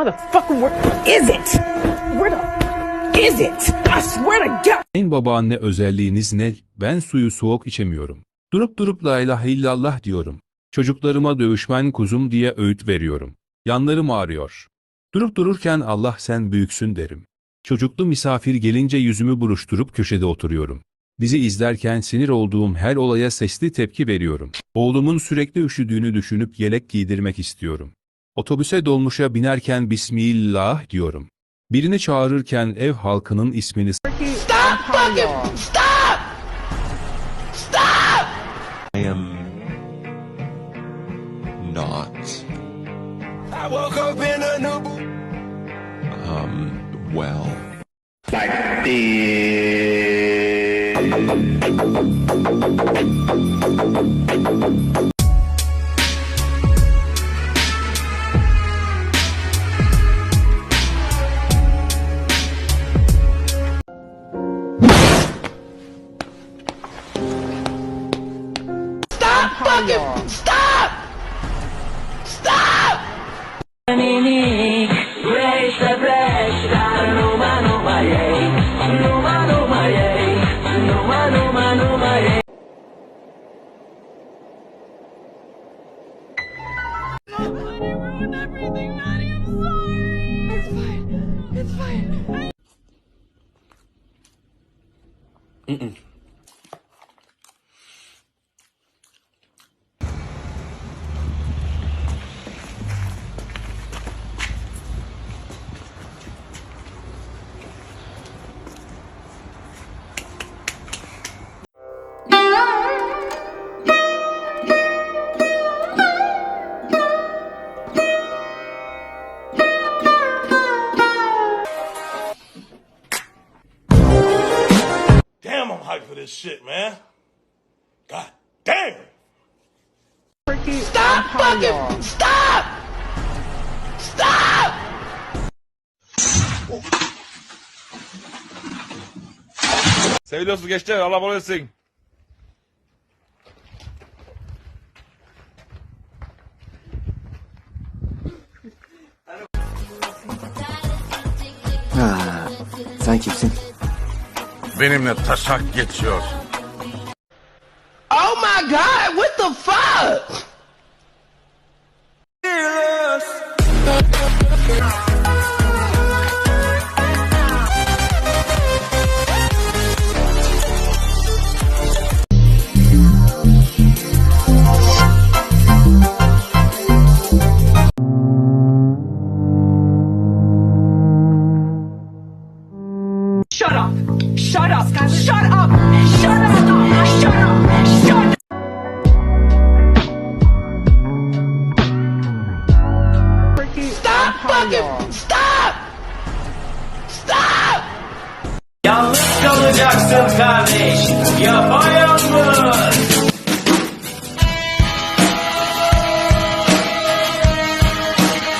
Motherfucker, where is it? Where the is it? I swear to God. En babaanne özelliğiniz ne? Ben suyu soğuk içemiyorum. Durup durup la ilahe illallah diyorum. Çocuklarıma dövüşmen kuzum diye öğüt veriyorum. Yanlarım ağrıyor. Durup dururken Allah sen büyüksün derim. Çocuklu misafir gelince yüzümü buruşturup köşede oturuyorum. Dizi izlerken sinir olduğum her olaya sesli tepki veriyorum. Oğlumun sürekli üşüdüğünü düşünüp yelek giydirmek istiyorum. Otobüse dolmuşa binerken Bismillah diyorum. Birini çağırırken ev halkının ismini I am not. I woke up in a new Um, well. everything, 嗯嗯。Fucking stop! Stop! Seviyorsunuz gençler Allah bol etsin. Sen kimsin? Benimle taşak geçiyor. Oh my god, what the fuck? Yeah. Kardeş. Yapayalnız.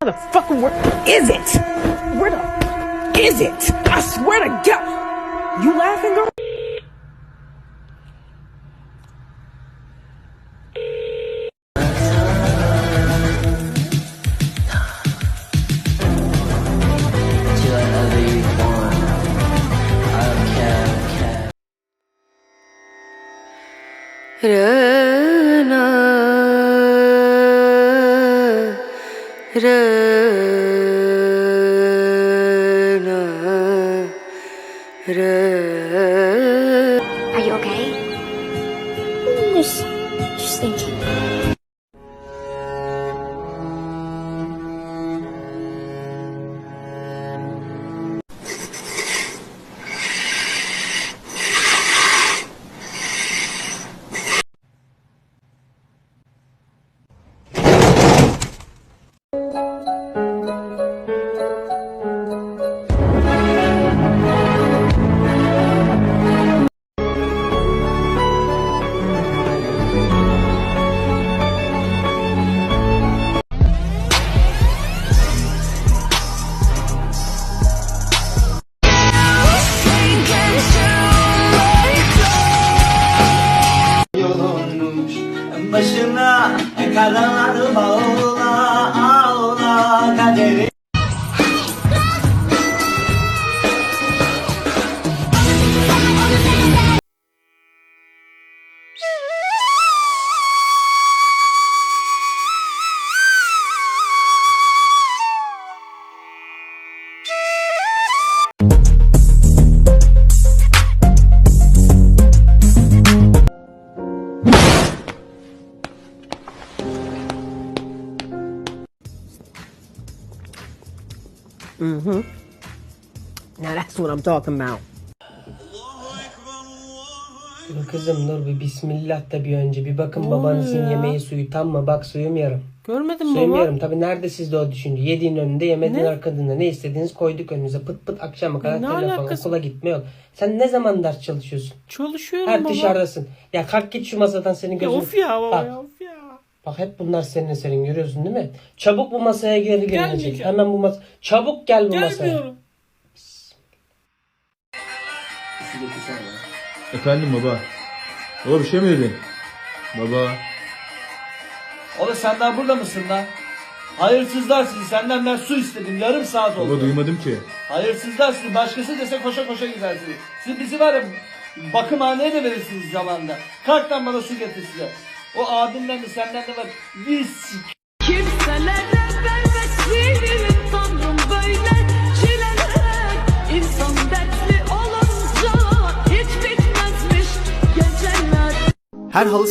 Motherfucker, where is it? Where the is it? I swear to God. You laughing, girl? Are you okay? Hmm, just, just thinking. Now that's what I'm talking about. Dur kızım dur bir bismillah da bir önce bir bakın babanızın yemeği suyu tam mı bak suyum yarım. Görmedin mi Suyum baba? yarım tabi nerede sizde o düşünce yediğin önünde yemediğin arkasında ne istediğiniz koyduk önünüze pıt pıt akşama kadar Ne telefon alakası? okula gitme yol. Sen ne zaman ders çalışıyorsun? Çalışıyorum Her baba. dışarıdasın. Ya kalk git şu masadan senin Ya gözün. of ya baba Bak, ya ya. Bak hep bunlar senin eserin görüyorsun değil mi? Çabuk bu masaya geri gelecek. Hemen bu masa. Çabuk gel bu masaya. Gelmiyorum. Efendim baba. Baba bir şey mi dedin? Baba. Oğlum sen daha burada mısın lan? Hayırsızlar sizi. Senden ben su istedim. Yarım saat oldu. Baba duymadım ki. Hayırsızlar sizi. Başkası dese koşa koşa gidersiniz. Siz bizi var ya bakımhaneye de verirsiniz zamanda. Kalk lan bana su getir size. O abimden de senden de var. Biz Kimselere vermesin tanrım böyle çileler İnsan dertli olunca hiç bitmezmiş geceler Her halı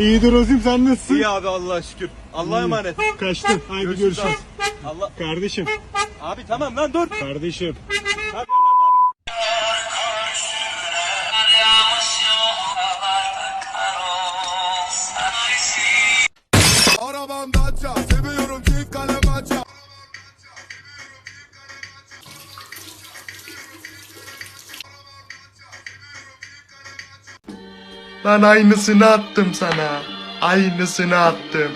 İyidir Ozim sen nasılsın? İyi abi Allah'a şükür. Allah'a emanet. Kaçtım. Haydi görüşürüz. Allah. Kardeşim. Abi tamam lan dur. Kardeşim. Lan aynısını attım sana. Aynısını attım.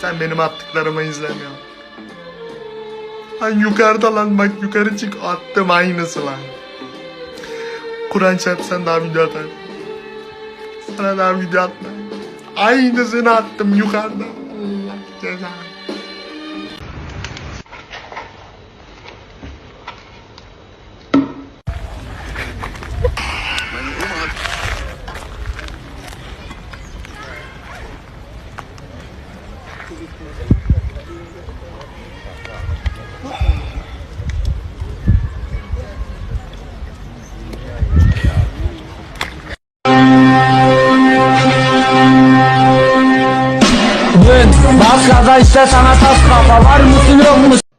Sen benim attıklarımı izlemiyorsun. Lan yukarıda lan bak yukarı çık attım aynısı lan. Kur'an çarpsan daha video atar. Sana daha video atma. Aynısını attım yukarıda. Allah cezanı. Da işte sana tas kafa var mısın yok musun?